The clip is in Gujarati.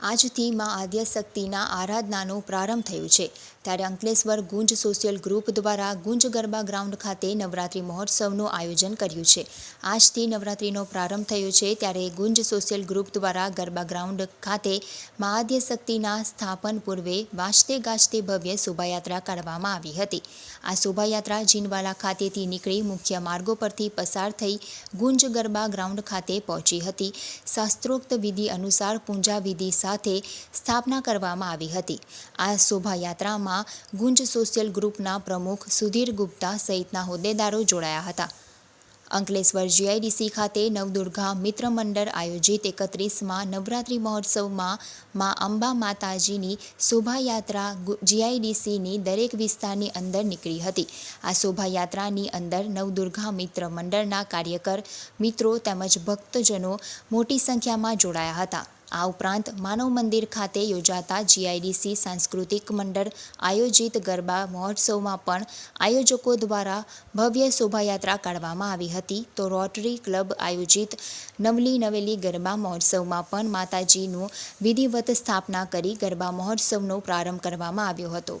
આજથી મા આદ્યશક્તિના આરાધનાનો પ્રારંભ થયો છે. ત્યારે અંકલેશ્વર ગુંજ સોશિયલ ગ્રુપ દ્વારા ગુંજ ગરબા ગ્રાઉન્ડ ખાતે નવરાત્રિ મહોત્સવનું આયોજન કર્યું છે. આજથી નવરાત્રિનો પ્રારંભ થયો છે ત્યારે ગુંજ સોશિયલ ગ્રુપ દ્વારા ગરબા ગ્રાઉન્ડ ખાતે મા આદ્યશક્તિના સ્થાપન પૂર્વે વાંચતે ગાજતે ભવ્ય શોભાયાત્રા કાઢવામાં આવી હતી. આ શોભાયાત્રા જીનવાલા ખાતેથી નીકળી મુખ્ય માર્ગો પરથી પસાર થઈ ગુંજ ગરબા ગ્રાઉન્ડ ખાતે પહોંચી હતી. શાસ્ત્રોક્ત વિધિ અનુસાર પૂંજા વિધિ સાથે સ્થાપના કરવામાં આવી હતી. આ શોભાયાત્રામાં ગુંજ સોશિયલ ગ્રુપના પ્રમુખ સુધીર ગુપ્તા સહિતના હોદ્દેદારો જોડાયા હતા. અંકલેશ્વર જીઆઈડીસી ખાતે નવદુર્ગા મિત્ર મંડળ આયોજિત એકત્રીસમાં નવરાત્રિ મહોત્સવમાં મા અંબા માતાજીની શોભાયાત્રા જીઆઈડીસીની દરેક વિસ્તારની અંદર નીકળી હતી. આ શોભાયાત્રાની અંદર નવદુર્ગા મિત્ર મંડળના કાર્યકર, મિત્રો તેમજ ભક્તજનો મોટી સંખ્યામાં જોડાયા હતા. આ ઉપરાંત માનવ મંદિર ખાતે યોજાતા જીઆઈડીસી સાંસ્કૃતિક મંડળ આયોજિત ગરબા મહોત્સવમાં પણ આયોજકો દ્વારા ભવ્ય શોભાયાત્રા કાઢવામાં આવી હતી. તો રોટરી ક્લબ આયોજિત નવલી નવેલી ગરબા મહોત્સવમાં પણ માતાજીનું વિધિવત સ્થાપના કરી ગરબા મહોત્સવનો પ્રારંભ કરવામાં આવ્યો હતો.